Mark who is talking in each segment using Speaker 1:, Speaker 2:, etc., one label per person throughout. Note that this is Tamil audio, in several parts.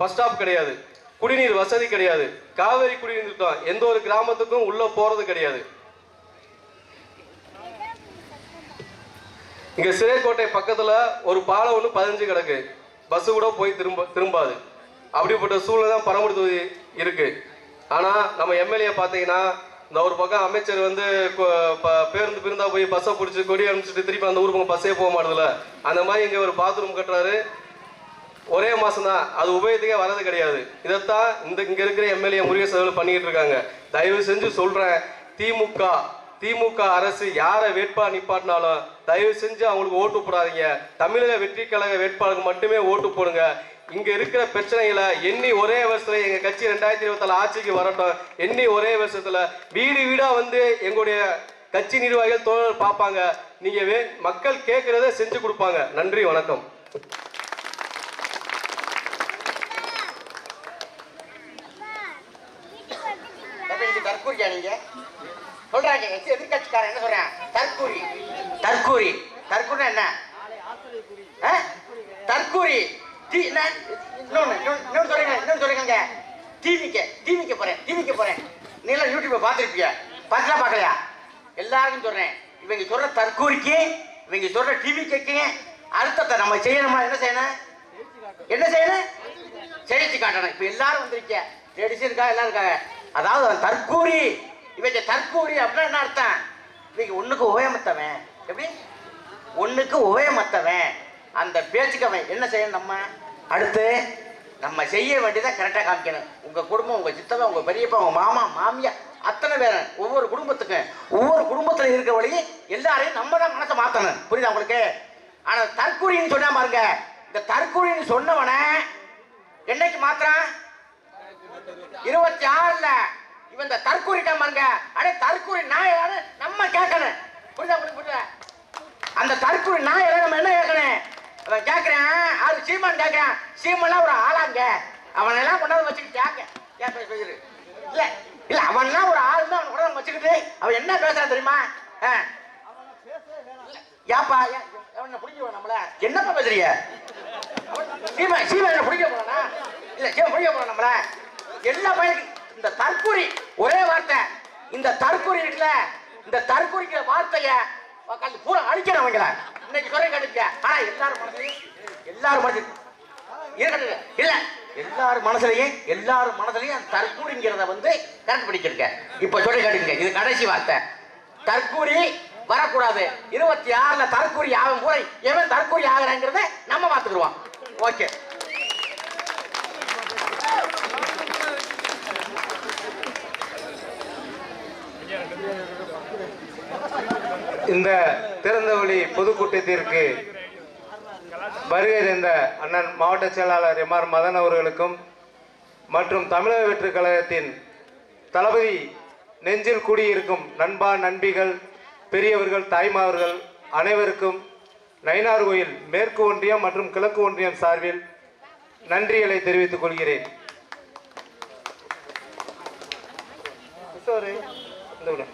Speaker 1: பஸ் ஸ்டாப் கிடையாது. குடிநீர் வசதி கிடையாது. காவேரி குடிநீர் திட்டம் எந்த ஒரு கிராமத்துக்கும் உள்ள போறது கிடையாது. இங்க சிறைக்கோட்டை பக்கத்துல ஒரு பாலம் ஒன்று பதினஞ்சு கிடக்கு. பஸ் கூட போய் திரும்ப திரும்பாது. அப்படிப்பட்ட சூழ்நிலை தான் பரமக்குடி தொகுதி இருக்கு. ஆனா நம்ம எம்எல்ஏ பார்த்தீங்கன்னா இந்த ஒரு பக்கம் அமைச்சர் வந்து பேருந்து பிருந்தா போய் பஸ்ஸை பிடிச்சி கொடி அனுப்பிச்சிட்டு திருப்பி அந்த ஊர் பக்கம் பஸ்ஸே போக மாட்டதுல அந்த மாதிரி இங்க ஒரு பாத்ரூம் கட்டுறாரு. ஒரே மாதம் தான். அது உபயோகத்துக்கே வரது கிடையாது. இதைத்தான் இந்த இங்கே இருக்கிற எம்எல்ஏ முருகேசன் அவர்கள் பண்ணிக்கிட்டு இருக்காங்க. தயவு செஞ்சு சொல்கிறேன் திமுக திமுக அரசு யாரை வேட்பாளர் நிப்பாட்டினாலும் தயவு செஞ்சு அவங்களுக்கு ஓட்டு போடாதீங்க. தமிழக வெற்றி கழக வேட்பாளருக்கு மட்டுமே ஓட்டு போடுங்க. இங்க இருக்கிற பிரச்சனைகளை எண்ணி ஒரே வருஷத்துல எங்க கட்சி ரெண்டாயிரத்தி இருபத்தி ஆட்சிக்கு வரட்டும். எண்ணி ஒரே வருஷத்துல வீடு வீடா வந்து எங்களுடைய கட்சி நிர்வாகிகள் தோழர் பார்ப்பாங்க. நீங்க மக்கள் கேட்கறத செஞ்சு கொடுப்பாங்க. நன்றி வணக்கம்
Speaker 2: அப்ப நீங்க தற்கூரியா நீங்க சொல்றாங்க எதிர் எதிர்கட்சிக்காரன் என்ன சொல்றான் தற்கூரி தற்கூரி தற்கூரி என்ன ஆ? தற்கூரி. டி என்ன இன்னொன்று இன்னொன்று இன்னொன்னு சொல்றீங்க இன்னொன்னு டிவிக்கு டிவிக்கு போறேன் டிவிக்கு போறேன். நீ எல்லாம் யூடியூப்பை பார்த்துருப்பியா பார்க்கலாம் பார்க்கலையா? எல்லாருக்கும் சொல்றேன். இவங்க சொல்ற தற்கூரிக்கு இவங்க சொல்ற டிவிக்கு அர்த்தத்தை நம்ம செய்யணுமா? என்ன செய்யணும்? என்ன செய்யணும்? ஜெயிச்சு காட்டணும். இப்ப எல்லாரும் வந்திருக்க. லேடிஸ் இருக்கா? எல்லாரும் இருக்காங்க. அதாவது அவன் தற்கூரி. இவங்க தற்கூரி அப்படின்னா என்ன அர்த்தம்? இவங்க ஒண்ணுக்கு உபயமத்தவன் எப்படி? ஒண்ணுக்கு உபயமத்தவன் அந்த பேச்சுக்கு அவன் என்ன செய்யணும் நம்ம? அடுத்து நம்ம செய்ய வேண்டியதை கரெக்டாக காமிக்கணும். உங்கள் குடும்பம் உங்கள் சித்தப்பா உங்கள் பெரியப்பா உங்கள் மாமா மாமியா அத்தனை பேரும் ஒவ்வொரு குடும்பத்துக்கும் ஒவ்வொரு குடும்பத்தில் இருக்கிற வழி எல்லாரையும் நம்ம தான் மனசை மாற்றணும் புரியுதா உங்களுக்கு? ஆனால் தற்கூரின்னு சொன்னா பாருங்க. இந்த தற்கூரின்னு சொன்னவனை என்னைக்கு மாத்திரம் இருபத்தி ஆறுல. இவன் இந்த தற்கூரி பாருங்க. அடே தற்கூரி நான் யாரு? நம்ம கேட்கணும். புரியுதா உங்களுக்கு புரியுதா அந்த தற்கூரி நான் யாரு? நம்ம என்ன கேட்கணும்? அவன் கேட்கிறேன் அது சீமான் கேட்கிறேன் சீமெல்லாம் ஒரு ஆளாங்க. அவன் எல்லாம் கொண்டாந்து வச்சுக்கிட்டு கேட்க ஏன் பேச பேசுறது இல்ல இல்ல அவன்லாம் ஒரு ஆள் தான் அவன் கொண்டாந்து வச்சுக்கிட்டு அவன் என்ன பேசுறான் தெரியுமா? ஆ. ஏப்பா ஏன் அவனை பிடிக்க நம்மள? என்னப்பா பேசுறீங்க? சீமா சீமா என்ன பிடிக்க போறானா? இல்ல சீமா பிடிக்க போறான் நம்மள? எல்லா பையனுக்கு இந்த தற்கொலை ஒரே வார்த்தை. இந்த தற்கொலை இருக்குல்ல இந்த தற்கூரிக்கிற வார்த்தைய பூரா அழிக்கணும் அவங்கள இன்னைக்கு குறை கண்டுக்க ஆனா எல்லாரும் மனசுலயும் எல்லாரும் மனசு இருக்கட்டும் இல்ல எல்லாரும் மனசுலயும் எல்லாரும் மனசுலயும் தற்கூடிங்கிறத வந்து கரண்ட் பிடிச்சிருக்க இப்ப சொல்லி கேட்டுங்க இது கடைசி வார்த்தை. தற்கூரி வரக்கூடாது. இருபத்தி ஆறுல தற்கூரி ஆகும் போய் எவன் தற்கூரி ஆகிறாங்கிறத நம்ம பார்த்துக்குருவோம் ஓகே.
Speaker 3: இந்த திறந்தவெளி பொதுக்கூட்டத்திற்கு வருகை தந்த அண்ணன் மாவட்ட செயலாளர் எம் ஆர் மதன் அவர்களுக்கும் மற்றும் தமிழக வெற்றி கழகத்தின் தளபதி நெஞ்சில் கூடியிருக்கும் நண்பா நண்பிகள் பெரியவர்கள் தாய்மார்கள் அனைவருக்கும் நயினார் கோயில் மேற்கு ஒன்றியம் மற்றும் கிழக்கு ஒன்றியம் சார்பில் நன்றிகளை தெரிவித்துக் கொள்கிறேன். இந்த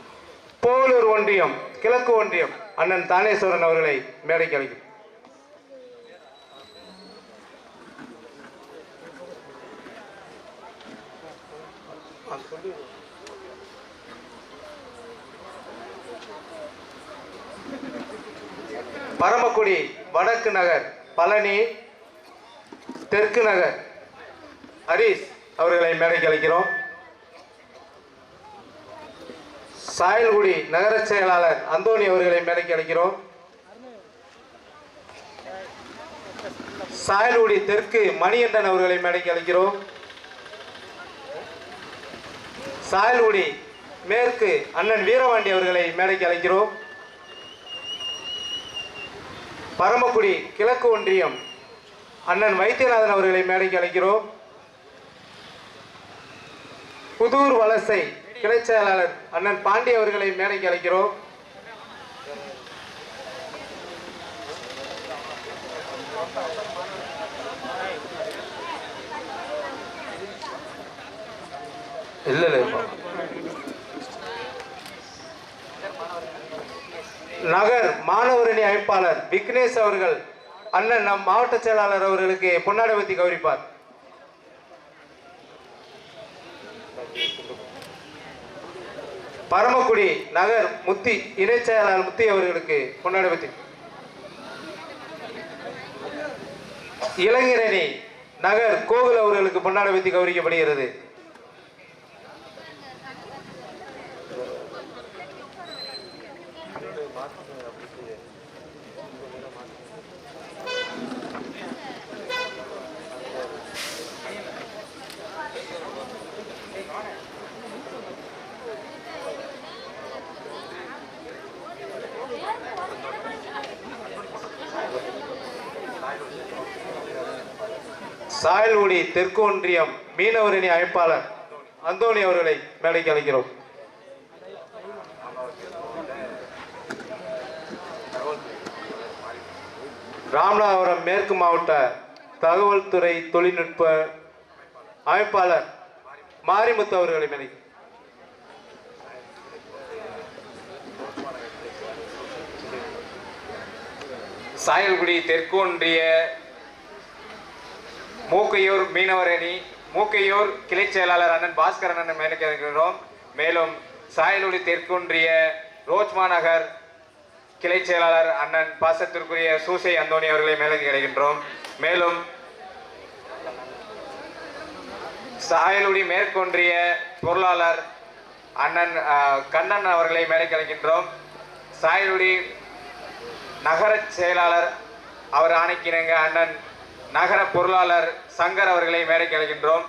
Speaker 3: போலூர் ஒன்றியம் கிழக்கு ஒன்றியம். அண்ணன் தானேஸ்வரன் அவர்களை மேடைக்கு அழைக்கும் பரமக்குடி வடக்கு நகர் பழனி தெற்கு நகர். ஹரீஷ் அவர்களை மேடைக்கு அழைக்கிறோம். சாயல்குடி நகர செயலாளர் அந்தோணி அவர்களை மேடைக்கு அழைக்கிறோம். சாயல்குடி தெற்கு மணிகண்டன் அவர்களை மேடைக்கு அழைக்கிறோம். சாயல்குடி மேற்கு அண்ணன் வீரவாண்டி அவர்களை மேடைக்கு அழைக்கிறோம். பரமக்குடி கிழக்கு ஒன்றியம் அண்ணன் வைத்தியநாதன் அவர்களை மேடைக்கு அழைக்கிறோம். புதூர் வலசை கிளை செயலாளர் அண்ணன் பாண்டி அவர்களை மேடைக்கு அழைக்கிறோம். இல்ல இல்ல நகர் மாணவரணி அமைப்பாளர் விக்னேஷ் அவர்கள் அண்ணன் நம் மாவட்ட செயலாளர் அவர்களுக்கு பொன்னாடை பத்தி கௌரிப்பார். பரமக்குடி நகர் முத்தி இணைச் செயலாளர் முத்தி அவர்களுக்கு பொன்னாடை இளைஞரணி நகர் கோகுல் அவர்களுக்கு பொன்னாடை கௌரிக்கப்படுகிறது சாயல்குடி தெற்கு ஒன்றியம் மீனவரணி அமைப்பாளர் அந்தோணி அவர்களை மேடைக்கு அழைக்கிறோம். ராமநாதபுரம் மேற்கு மாவட்ட தகவல் துறை தொழில்நுட்ப அமைப்பாளர் மாரிமுத்து அவர்களை மேடைக்கு
Speaker 4: சாயல்குடி தெற்கு ஒன்றிய மூக்கையூர் மீனவர் அணி மூக்கையூர் கிளை செயலாளர் அண்ணன் பாஸ்கர் அண்ணன் மேலுக்கு மேலும் சாயலொலி தெற்குன்றிய ரோஜ்மா நகர் கிளை செயலாளர் அண்ணன் பாசத்திற்குரிய சூசை அந்தோணி அவர்களை மேலே கிடைக்கின்றோம் மேலும் சாயலுடி மேற்கொன்றிய பொருளாளர் அண்ணன் கண்ணன் அவர்களை மேலே கலைக்கின்றோம் சாயலுடி நகர செயலாளர் அவர் ஆணைக்கிறங்க அண்ணன் நகர பொருளாளர் சங்கர் அவர்களை மேடைக்கு அழைக்கின்றோம்.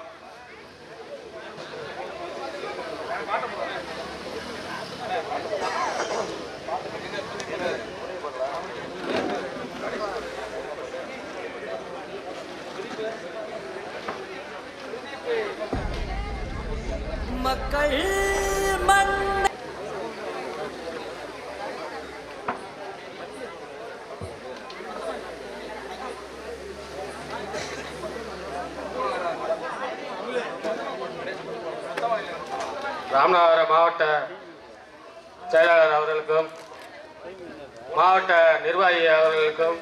Speaker 5: மக்கள்
Speaker 6: ராமநாதபுரம் மாவட்ட செயலாளர் அவர்களுக்கும் மாவட்ட நிர்வாகி அவர்களுக்கும்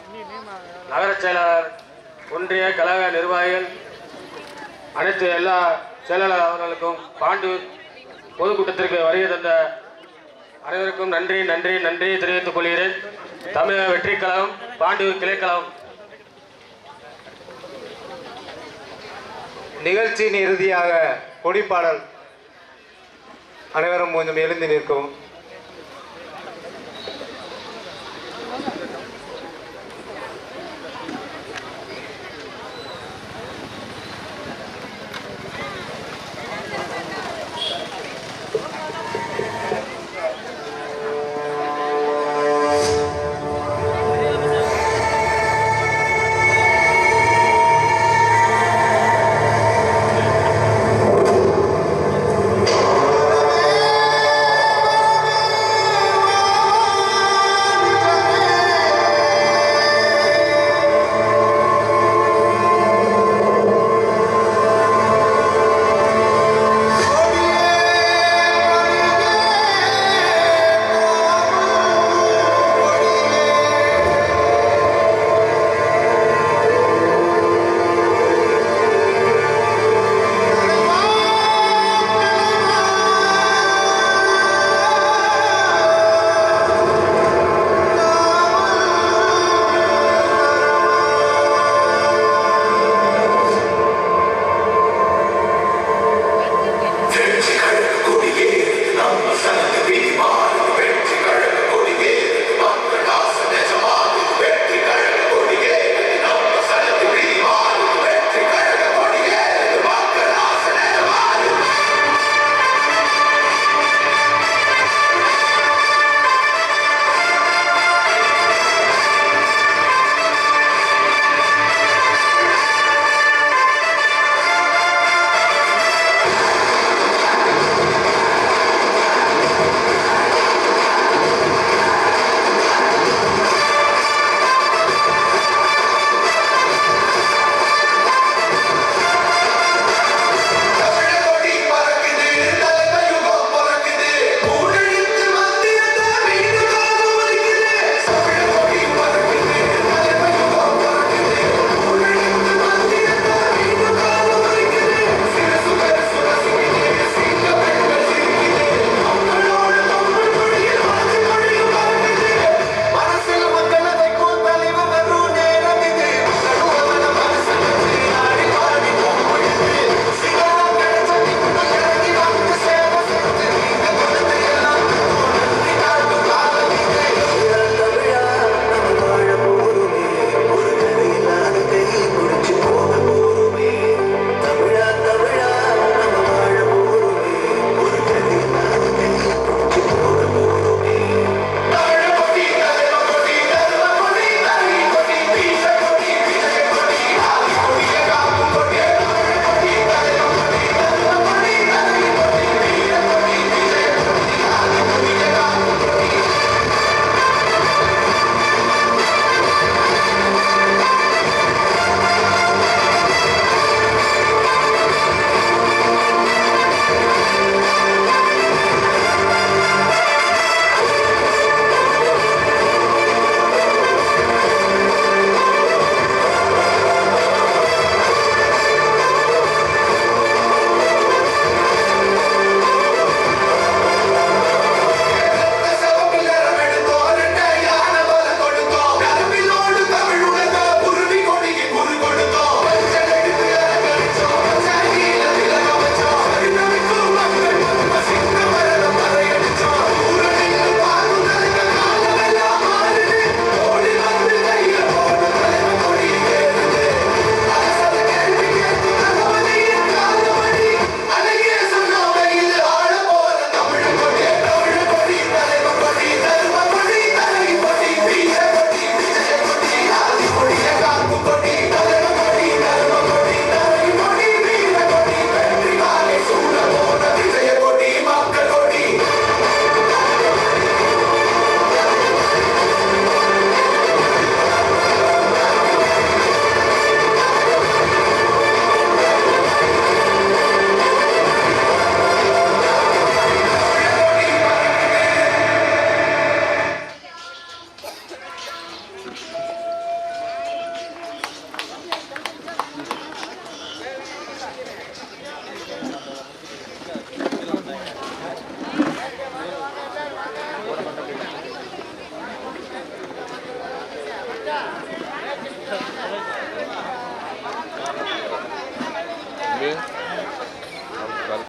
Speaker 6: நகர செயலாளர் ஒன்றிய கழக நிர்வாகிகள் அனைத்து எல்லா செயலாளர் அவர்களுக்கும் பாண்டு பொதுக்கூட்டத்திற்கு வருகை தந்த அனைவருக்கும் நன்றி நன்றி நன்றி தெரிவித்துக் கொள்கிறேன். தமிழக வெற்றி கழகம் பாண்டூர் கிளைக்கழகம்
Speaker 3: நிகழ்ச்சியின் இறுதியாக கொடிப்பாடல் அனைவரும் கொஞ்சம் எழுந்து நிற்கவும்.